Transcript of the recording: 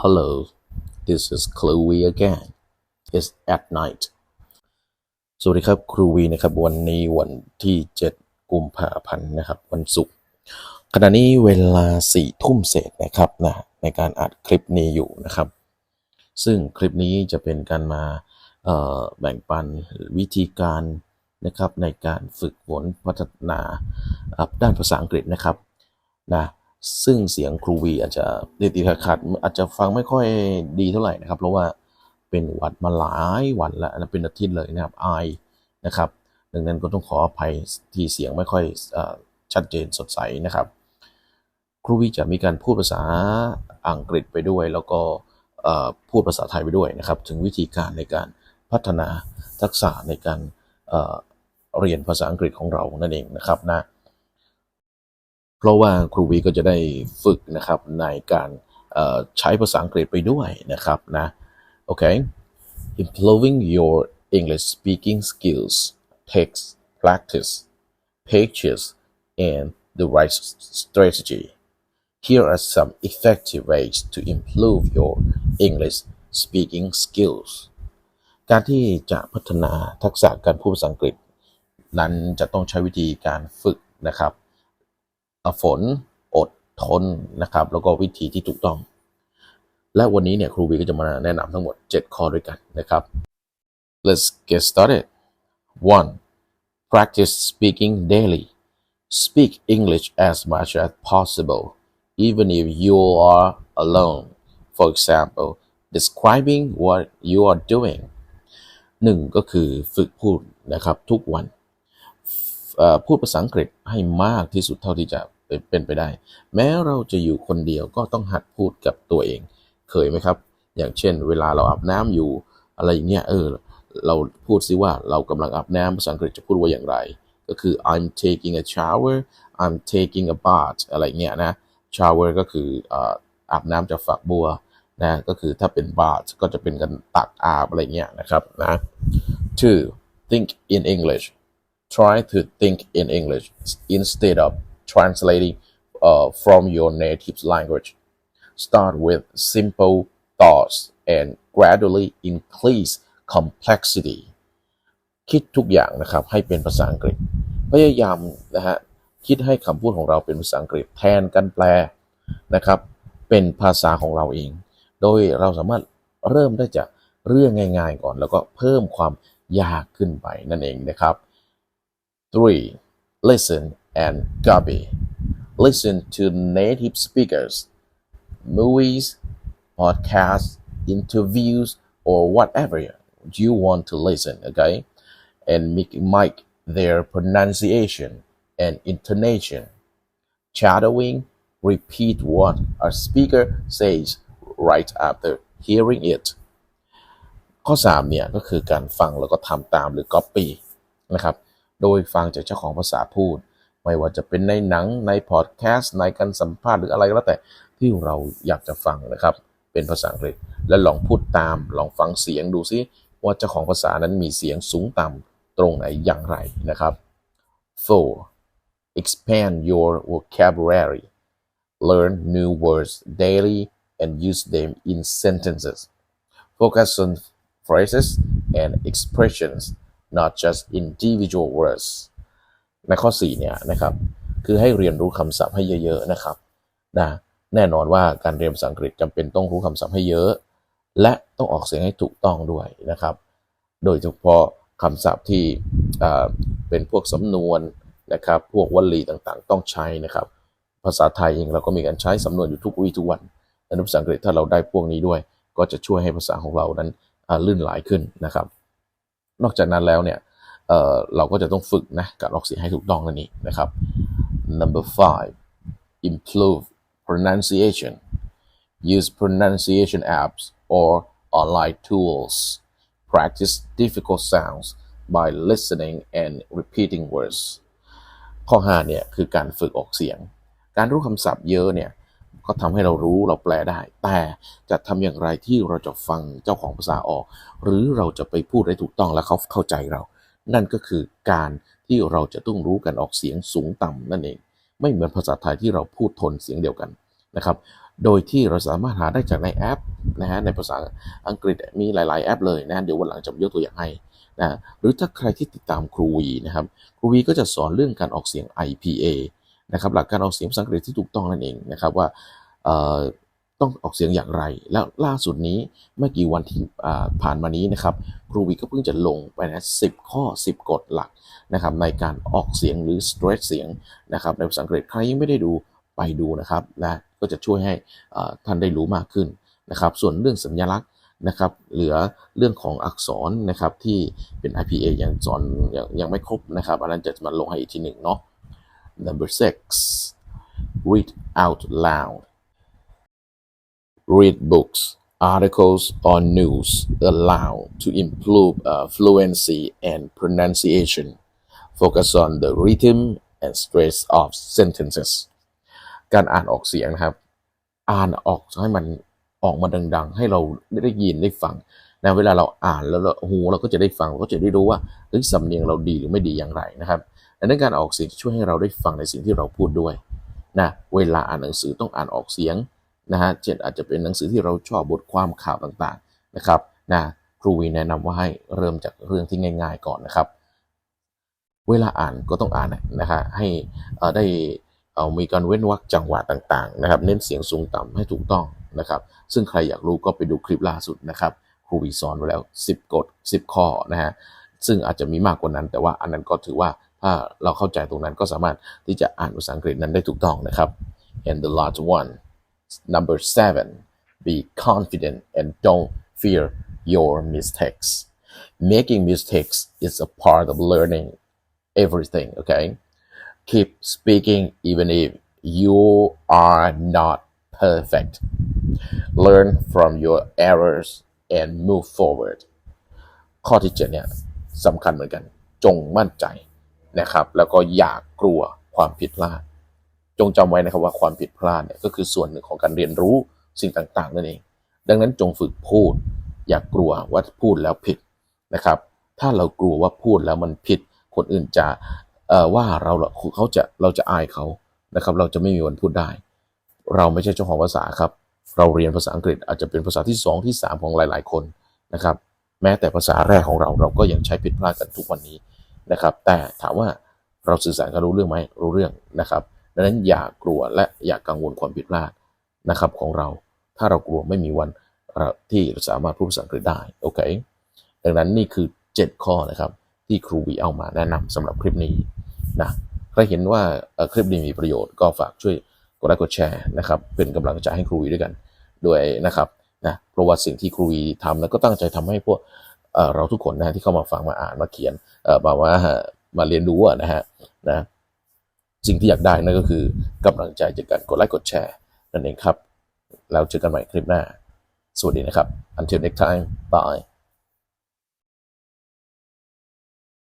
Hello, this is Chloe again. It's at night. สวัสดีครับครูวีนะครับวันนี้วันที่ 7 กุมภาพันธ์นะครับวันศุกร์ขณะนี้เวลาสี่ทุ่มเศษนะครับนะในการอัดคลิปนี้อยู่นะครับ ซึ่งคลิปนี้จะเป็นการมาแบ่งปันวิธีการนะครับในการฝึกฝนพัฒนาด้านภาษาอังกฤษนะครับนะ ซึ่งเสียงครูวีอาจจะติดติดขัดขัดอาจจะฟังไม่ค่อยดีเท่าไหร่นะครับ เพราะว่าเป็นวัดมาหลายวันแล้วนะเป็นอาทิตย์เลยนะครับไอนะครับ ดังนั้นก็ต้องขออภัยที่เสียงไม่ค่อยอชัดเจนสดใสนะครับ ครูวีจะมีการพูดภาษาอังกฤษไปด้วย แล้วก็พูดภาษาไทยไปด้วยนะครับ ถึงวิธีการในการพัฒนาทักษะในการเเรียนภาษาอังกฤษของเรานั่นเองนะครับนะ เพราะว่าครูวีก็จะได้ฝึกนะครับในการใช้ภาษาอังกฤษไปด้วยนะครับนะโอเค improving your English speaking skills takes practice patience and the right strategy. here are some effective ways to improve your English speaking skills การที่จะพัฒนาทักษะการพูดภาษาอังกฤษ นั้นจะต้องใช้วิธีการฝึกนะครับ ฝน อดทนนะครับ แล้วก็วิธีที่ถูกต้อง และวันนี้เนี่ยครูวีก็จะมาแนะนำทั้งหมด 7 ข้อด้วยกันนะครับ let's get started one practice speaking daily speak English as much as possible even if you are alone for example describing what you are doing หนึ่งก็คือฝึกพูดนะครับทุกวัน พูดภาษาอังกฤษให้มากที่สุดเท่าที่จะเป็นไปได้ แม้เราจะอยู่คนเดียวก็ต้องหัดพูดกับตัวเอง เคยไหมครับ อย่างเช่น เวลาเราอาบน้ำอยู่อะไรอย่างเงี้ยเออเราพูดซิว่าเรากำลังอาบน้ำภาษาอังกฤษจะพูดว่าอย่างไร ก็คือ I'm taking a shower I'm taking a bath อะไรเงี้ยนะ shower ก็คืออาบน้ำจากฝักบัวนะก็คือถ้าเป็น bath ก็จะเป็นการตักอาบอะไรเงี้ยนะครับนะ two think in English try to think in English instead of translating uh, from your native language. Start with simple thoughts and gradually increase complexity. คิดทุกอย่างนะครับให้เป็นภาษาอังกฤษ พยายามนะฮะคิดให้คำพูดของเราเป็นภาษาอังกฤษแทนกันแปลนะครับ เป็นภาษาของเราเอง โดยเราสามารถเริ่มได้จากเรื่องง่ายๆก่อน แล้วก็เพิ่มความยากขึ้นไปนั่นเองนะครับ 3. Listen and copy. Listen to native speakers, movies, podcasts, interviews, or whatever you want to listen, okay? And make, mic their pronunciation and intonation. Shadowing, repeat what a speaker says right after hearing it. ข้อ3เนี่ยก็คือการฟังแล้วก็ทำตามหรือ copy นะครับ โดยฟังจากเจ้าของภาษาพูด ไม่ว่าจะเป็นในหนังในพอดแคสต์ในการสัมภาษณ์หรืออะไรก็แล้วแต่ที่เราอยากจะฟังนะครับ เป็นภาษาอังกฤษ และลองพูดตามลองฟังเสียงดูซิว่าเจ้าของภาษานั้นมีเสียงสูงต่ำตรงไหนอย่างไรนะครับ 4. expand your vocabulary learn new words daily and use them in sentences focus on phrases and expressions not just individual words ในข้อ 4 เนี่ยนะครับ คือให้เรียนรู้คำศัพท์ให้เยอะ ๆ นะครับนะแน่นอนว่าการเรียนภาษาอังกฤษจำเป็นต้องรู้คำศัพท์ให้เยอะ และต้องออกเสียงให้ถูกต้องด้วยนะครับ โดยเฉพาะคำศัพท์ที่เป็นพวกสำนวนนะครับ พวกวลีต่างๆ ต้องใช้นะครับ ภาษาไทยเองเราก็มีการใช้สำนวนอยู่ทุกวี่ทุกวันในภาษาอังกฤษถ้าเราได้พวกนี้ด้วย ก็จะช่วยให้ภาษาของเรานั้นลื่นไหลขึ้นนะครับ นอกจากนั้นแล้วเนี่ยเเราก็จะต้องฝึกนะการออกเสียงให้ถูกต้องนั่นเองนะครับ number five improve pronunciation use pronunciation apps or online tools practice difficult sounds by listening and repeating words ข้อ5เนี่ยคือการฝึกออกเสียง การรู้คำศัพท์เยอะเนี่ย ก็ทำให้เรารู้เราแปลได้ แต่จะทำอย่างไรที่เราจะฟังเจ้าของภาษาออก หรือเราจะไปพูดได้ถูกต้องและเขาเข้าใจเรา นั่นก็คือการที่เราจะต้องรู้การออกเสียงสูงต่ำนั่นเอง ไม่เหมือนภาษาไทยที่เราพูดโทนเสียงเดียวกันนะครับ โดยที่เราสามารถหาได้จากในแอปนะฮะในภาษาอังกฤษมีหลาย ๆ แอปเลยนะเดี๋ยววันหลังจะยกตัวอย่างให้นะหรือถ้าใครที่ติดตามครูวีนะครับครูวีก็จะสอนเรื่องการออกเสียง IPA นะครับหลักการออกเสียงภาษาอังกฤษที่ถูกต้องนั่นเองนะครับว่าต้องออกเสียงอย่างไร แล้วล่าสุดนี้ไม่กี่วันที่ผ่านมานี้นะครับครูวีก็เพิ่งจะลงไปนะ10ข้อ 10 กฎหลักนะครับในการออกเสียงหรือ stress เสียงนะครับในภาษาอังกฤษใครยังไม่ได้ดูไปดูนะครับนะก็จะช่วยให้ท่านได้รู้มากขึ้นนะครับส่วนเรื่องสัญลักษณ์นะครับเหลือเรื่องของอักษรนะครับที่เป็น IPA ยังสอนยังยังไม่ครบนะครับอันนั้นจะมาลงให้อีกทีหนึ่งเนาะ Number six, read out loud. Read books, articles, or news aloud to improve uh, fluency and pronunciation. Focus on the rhythm and stress of sentences. การอ่านออกเสียงนะครับ อ่านออกให้มันออกมาดัง ๆ ให้เราได้ยินได้ฟังนะเวลาเราอ่านแล้วเราหูเราก็จะได้ฟังก็จะได้รู้ว่าเฮ้ยสำเนียงเราดีหรือไม่ดีอย่างไรนะครับ ดังนั้นการออกเสียงจะช่วยให้เราได้ฟังในสิ่งที่เราพูดด้วยนะเวลาอ่านหนังสือต้องอ่านออกเสียงนะฮะเช่นอาจจะเป็นหนังสือที่เราชอบบทความข่าวต่างๆนะครับนะครูวีแนะนำว่าให้เริ่มจากเรื่องที่ง่าย ๆ ก่อนนะครับ เวลาอ่านก็ต้องอ่านนะฮะให้ได้เอามีการเว้นวรรคจังหวะต่างๆนะครับ เน้นเสียงสูงต่ำให้ถูกต้องนะครับ ซึ่งใครอยากรู้ก็ไปดูคลิปล่าสุดนะครับครูวีสอนไว้แล้ว 10 กฎ 10 ข้อนะฮะซึ่งอาจจะมีมากกว่านั้น แต่ว่าอันนั้นก็ถือว่า ถ้าเราเข้าใจตรงนั้นก็สามารถที่จะอ่านภาษาอังกฤษนั้นได้ถูกต้องนะครับ and the last one number seven be confident and don't fear your mistakes making mistakes is a part of learning everything okay keep speaking even if you are not perfect learn from your errors and move forward ข้อที่7เนี่ยสำคัญเหมือนกัน จงมั่นใจ นะครับ แล้วก็อย่ากกลัวความผิดพลาด จงจำไว้นะครับว่าความผิดพลาดเนี่ยก็คือส่วนหนึ่งของการเรียนรู้สิ่งต่างๆนั่นเอง ดังนั้นจงฝึกพูด อย่ากกลัวว่าพูดแล้วผิดนะครับ ถ้าเรากลัวว่าพูดแล้วมันผิด คนอื่นจะเอ่อว่าเราเขาจะเราจะอายเขานะครับ เราจะไม่มีวันพูดได้ เราไม่ใช่เจ้าของภาษาครับ เราเรียนภาษาอังกฤษอาจจะเป็นภาษาที่ 2 ที่ 3 ของหลาย ๆ คนนะครับ แม้แต่ภาษาแรกของเราเราก็ยังใช้ผิดพลาดกันทุกวันนี้ นะครับ แต่ถามว่าเราสื่อสารกันรู้เรื่องไหมรู้เรื่องนะครับดังนั้นอย่ากลัวและอย่ากังวลความผิดพลาดนะครับของเรา ถ้าเรากลัวไม่มีวันเอ่อที่สามารถพูดภาษาอังกฤษได้โอเคดังนั้นนี่คือ 7 ข้อนะครับที่ครูวีเอามาแนะนำสำหรับคลิปนี้นะใครเห็นว่าคลิปนี้มีประโยชน์ก็ฝากช่วยกดไลค์กดแชร์นะครับเป็นกำลังใจให้ครูวีด้วยกันด้วยนะครับนะเพราะว่าสิ่งที่ครูวีทำนั้นก็ตั้งใจทำให้พวก เราทุกคนนะที่เข้ามาฟังมาอ่านมาเขียนเอ่อมาว่ามาเรียนรู้นะฮะนะสิ่งที่อยากได้นั่นก็คือกำลังใจจากการกดไลค์กดแชร์นั่นเองครับ แล้วเจอกันใหม่คลิปหน้า สวัสดีนะครับ until next time bye